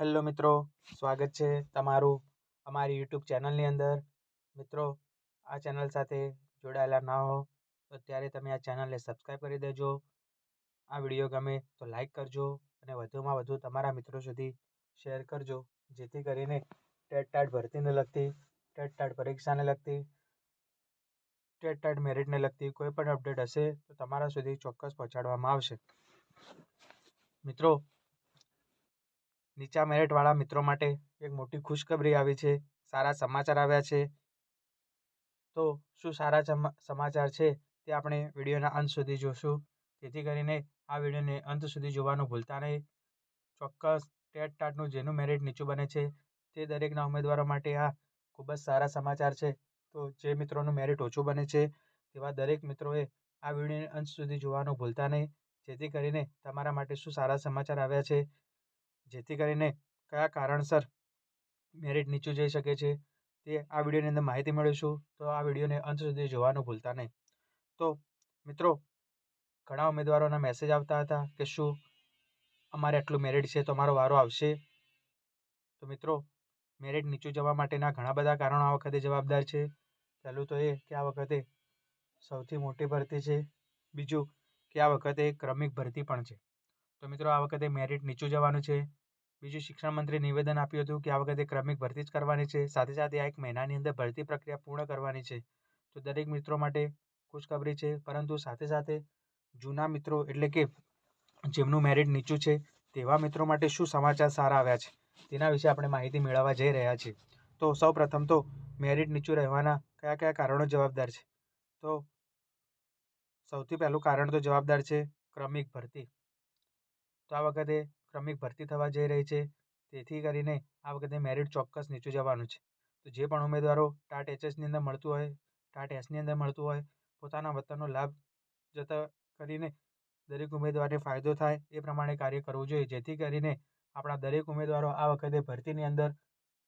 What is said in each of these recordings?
Hello મિત્રો, સ્વાગત છે તમારું અમારી યુટ્યુબ ચેનલની અંદર. મિત્રો, આ ચેનલ સાથે જોડાયેલા ના હો, તો ત્યારે તમે આ ચેનલને સબસ્ક્રાઈબ કરી દેજો. આ વીડિયો ગમે તો લાઈક કરજો અને વધુમાં વધુ તમારા મિત્રો સુધી શેર કરજો, જેથી કરીને ટેટ ટાટ ભરતીને લગતી, ટેટ ટાટ પરીક્ષાને લગતી, ટેટ ટાટ મેરિટને લગતી કોઈ પણ અપડેટ હશે તો તમારા સુધી ચોક્કસ પહોંચાડવામાં આવશે. મિત્રો નીચા મેરિટવાળા મિત્રો માટે એક મોટી ખુશખબરી આવી છે, સારા સમાચાર આવ્યા છે. તો શું સારા સમાચાર છે તે આપણે વિડીયોના અંત સુધી જોશું. જેથી કરીને આ વિડીયોને અંત સુધી જોવાનું ભૂલતા નહીં. ચોક્કસ ટેટ ટાટનું જેનું મેરિટ નીચું બને છે તે દરેકના ઉમેદવારો માટે આ ખૂબ જ સારા સમાચાર છે. તો જે મિત્રોનું મેરિટ ઓછું બને છે તેવા દરેક મિત્રોએ આ વિડીયોને અંત સુધી જોવાનું ભૂલતા નહીં. જેથી કરીને તમારા માટે શું સારા સમાચાર આવ્યા છે જેથી કરીને કયા કારણસર મેરિટ નીચું જઈ શકે છે તે આ વિડીયોની અંદર માહિતી મેળવીશું. તો આ વિડીયોને અંત સુધી જોવાનું ભૂલતા નહીં. તો મિત્રો, ઘણા ઉમેદવારોના મેસેજ આવતા હતા કે શું અમારે આટલું મેરિટ છે તો અમારો વારો આવશે? તો મિત્રો મેરિટ નીચું જવા માટેના ઘણા બધા કારણો આ વખતે જવાબદાર છે. પહેલું તો એ કે આ વખતે સૌથી મોટી ભરતી છે. બીજું કે આ વખતે ક્રમિક ભરતી પણ છે. તો મિત્રો, આ વખતે મેરિટ નીચું જવાનું છે. બીજું શિક્ષણ મંત્રી નિવેદન આપ્યું હતું કે, આ વખતે ક્રમિક ભરતી જ કરવાની છે. સાથે સાથે આ એક મહિનાની અંદર ભરતી પ્રક્રિયા પૂર્ણ કરવાની છે. તો દરેક મિત્રો માટે ખુશખબરી છે. પરંતુ સાથે સાથે જૂના મિત્રો એટલે કે જેમનું મેરિટ નીચું છે, તેવા મિત્રો માટે શું સમાચાર સારા આવ્યા છે? તેના વિશે આપણે માહિતી મેળવવા જઈ રહ્યા છીએ. તો સૌ પ્રથમ તો મેરિટ નીચું રહેવાના કયા કયા કારણો જવાબદાર છે? તો સૌથી પહેલું કારણ તો જવાબદાર છે ક્રમિક ભરતી. તો આ વખતે ક્રમિક ભરતી થવા જઈ રહી છે. તેથી કરીને આ વખતે મેરિટ ચોક્કસ નીચું જવાનું છે. તો જે પણ ઉમેદવારો ટાટ એચએસની અંદર મળતું હોય, ટાટ એસની અંદર મળતું હોય, પોતાના વતનનો લાભ જતા કરીને દરેક ઉમેદવારને ફાયદો થાય એ પ્રમાણે કાર્ય કરવું જોઈએ. જેથી કરીને આપણા દરેક ઉમેદવારો આ વખતે ભરતીની અંદર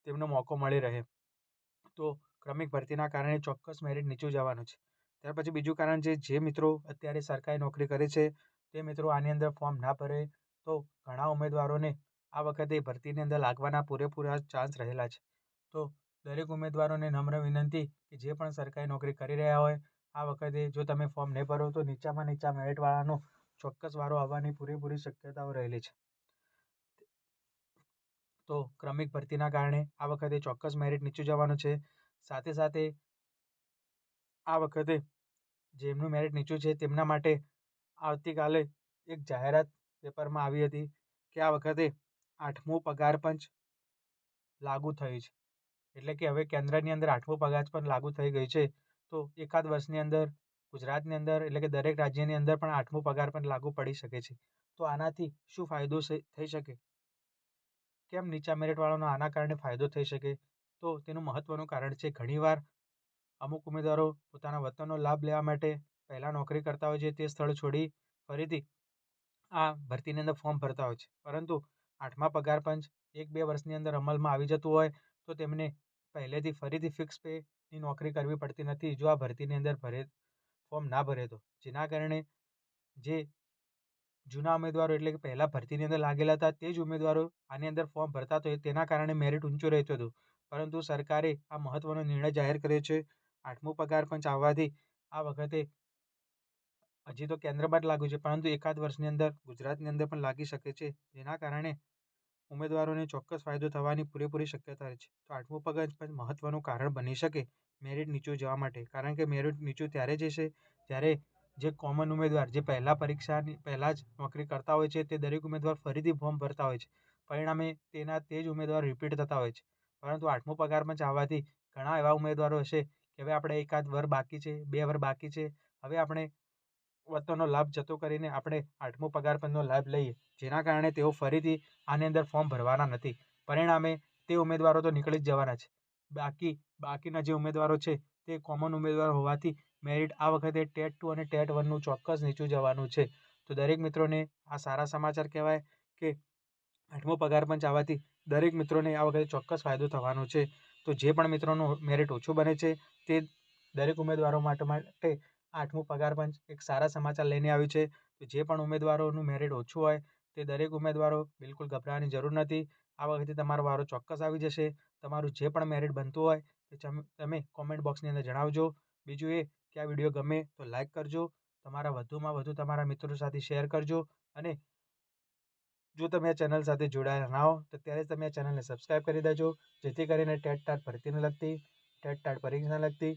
તેમનો મોકો મળી રહે. તો ક્રમિક ભરતીના કારણે ચોક્કસ મેરિટ નીચું જવાનું છે. ત્યાર પછી બીજું કારણ છે, જે મિત્રો અત્યારે સરકારી નોકરી કરે છે, તે મિત્રો આની અંદર ફોર્મ ના ભરે તો ઘણા ઉમેદવારોને આ વખતે ભરતીની અંદર લાગવાના પૂરેપૂરા ચાન્સ રહેલા છે. તો દરેક ઉમેદવારોને નમ્ર વિનંતી કે જે પણ સરકારી નોકરી કરી રહ્યા હોય, આ વખતે જો તમે ફોર્મ નહીં ભરો તો નીચામાં નીચા મેરિટવાળાનો ચોક્કસ વારો આવવાની પૂરેપૂરી શક્યતાઓ રહેલી છે. તો ક્રમિક ભરતીના કારણે આ વખતે ચોક્કસ મેરિટ નીચું જવાનું છે. સાથે સાથે આ વખતે જેમનું મેરિટ નીચું છે તેમના માટે આવતીકાલે એક જાહેરાત પેપરમાં આવી હતી કે આ વખતે આઠમું પગાર પંચ લાગુ થઈ છે. એટલે કે હવે કેન્દ્રની અંદર આઠમું પગાર પણ લાગુ થઈ ગયું છે. તો એકાદ વર્ષની અંદર, ગુજરાતની અંદર એટલે કે દરેક રાજ્યની અંદર પણ આઠમું પગાર પણ લાગુ પડી શકે છે. તો આનાથી શું ફાયદો થઈ શકે? કેમ નીચા મેરિટવાળાનો આના કારણે ફાયદો થઈ શકે? તો તેનું મહત્વનું કારણ છે ઘણીવાર અમુક ઉમેદવારો પોતાના વતનનો લાભ લેવા માટે પહેલાં નોકરી કરતા હોય છે તે સ્થળ છોડી ફરીથી આ ભરતીની અંદર ફોર્મ ભરતા હોય છે. પરંતુ આઠમા પગાર પંચ એક બે વર્ષની અંદર અમલમાં આવી જતું હોય, તો તેમને પહેલેથી ફરીથી ફિક્સ પેની નોકરી કરવી પડતી નથી. જો આ ભરતીની અંદર ભરે ફોર્મ ના ભરે તો. જેના કારણે જે જૂના ઉમેદવારો એટલે કે પહેલાં ભરતીની અંદર લાગેલા હતા, તે જ ઉમેદવારો આની અંદર ફોર્મ ભરતા તો તેના કારણે મેરિટ ઊંચું રહેતું હતું. પરંતુ સરકારે આ મહત્ત્વનો નિર્ણય જાહેર કર્યો છે. આઠમું પગાર પંચ આવવાથી આ વખતે હજી તો કેન્દ્રમાં જ લાગ્યું છે, પરંતુ એકાદ વર્ષની અંદર ગુજરાતની અંદર પણ લાગી શકે છે. જેના કારણે ઉમેદવારોને ચોક્કસ ફાયદો થવાની પૂરેપૂરી શક્યતા છે. તો આઠમું પગાર પણ મહત્વનું કારણ બની શકે મેરિટ નીચું જવા માટે. કારણ કે મેરિટ નીચું ત્યારે જશે જ્યારે જે કોમન ઉમેદવાર, જે પહેલાં પરીક્ષાની, પહેલાં જ નોકરી કરતા હોય છે, તે દરેક ઉમેદવાર ફરીથી ફોર્મ ભરતા હોય છે. પરિણામે તેના તે જ ઉમેદવાર રિપીટ થતા હોય છે. પરંતુ આઠમો પગાર પંચ આવવાથી ઘણા એવા ઉમેદવારો હશે કે હવે આપણે એકાદ વર બાકી છે, બે વર બાકી છે. હવે આપણે વતનનો લાભ જતો કરીને આપણે આઠમો પગાર પંચનો લાભ લઈએ. જેના કારણે તેઓ ફરીથી આની અંદર ફોર્મ ભરવાના નથી. પરિણામે તે ઉમેદવારો તો નીકળી જ જવાના છે. બાકી, બાકીના જે ઉમેદવારો છે તે કોમન ઉમેદવાર હોવાથી મેરિટ આ વખતે ટેટ ટુ અને ટેટ વનનું ચોક્કસ નીચું જવાનું છે. તો દરેક મિત્રોને આ સારા સમાચાર કહેવાય કે આઠમો પગાર પંચ આવવાથી દરેક મિત્રોને આ વખતે ચોક્કસ ફાયદો થવાનો છે. તો જે પણ મિત્રોનું મેરિટ ઓછું બને છે તે દરેક ઉમેદવારો માટે માટે આઠમું પગાર પંચ એક સારા સમાચાર લઈને આવ્યું છે. તો જે પણ ઉમેદવારોનું મેરિટ ઓછું હોય, તે દરેક ઉમેદવારો બિલકુલ ગભરાવાની જરૂર નથી. આ વખતે તમારો વારો ચોક્કસ આવી જશે. તમારું જે પણ મેરિટ બનતું હોય, તે તમે કોમેન્ટ બોક્સની અંદર જણાવજો. બીજું એ કે આ વીડિયો ગમે તો લાઈક કરજો. તમારા વધુમાં વધુ તમારા મિત્રો સાથે શેર કરજો. અને જો તમે આ ચેનલ સાથે જોડાયેલા ના હો, તો ત્યારે તમે આ ચેનલને સબસ્ક્રાઈબ કરી દેજો. જેથી કરીને ટેટ ટાટ ભરતીને લગતી, ટેટ ટાટ પરીક્ષાને લગતી.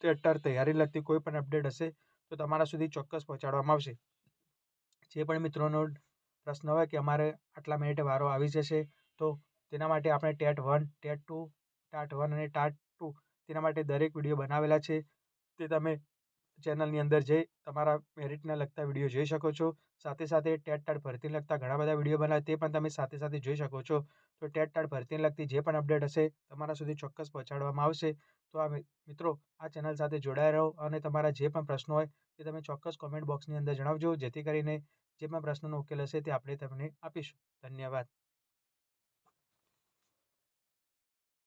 ટેટ ટાટ તૈયારી લગતી કોઈ પણ અપડેટ હશે, તો તમારા સુધી ચોક્કસ પહોંચાડવામાં આવશે. જે પણ મિત્રોનો પ્રશ્ન હોય કે અમારે આટલા મિનિટે વારો આવી જશે, તો તેના માટે આપણે TET one, TET two, TAT one અને ટાટ ટુ તેના માટે દરેક વીડિયો બનાવેલા છે. તે તમે ચેનલની અંદર જઈ તમારા મેરિટને લગતા વીડિયો જોઈ શકો છો. સાથે સાથે ટેટ ટાટ ભરતીને લગતા ઘણા બધા વીડિયો બનાવે, તે પણ તમે સાથે સાથે જોઈ શકો છો. તો ટેટ ટાટ ભરતીને લગતી જે પણ અપડેટ હશે, તમારા સુધી ચોક્કસ પહોંચાડવામાં આવશે. તો આ મિત્રો, આ ચેનલ સાથે જોડાયા રહો અને તમારા જે પણ પ્રશ્નો હોય, તે તમે ચોક્કસ કોમેન્ટ બોક્સની અંદર જણાવજો. જેથી કરીને જે પણ પ્રશ્નોનો ઉકેલ હશે, તે આપણે તમને આપીશું. ધન્યવાદ.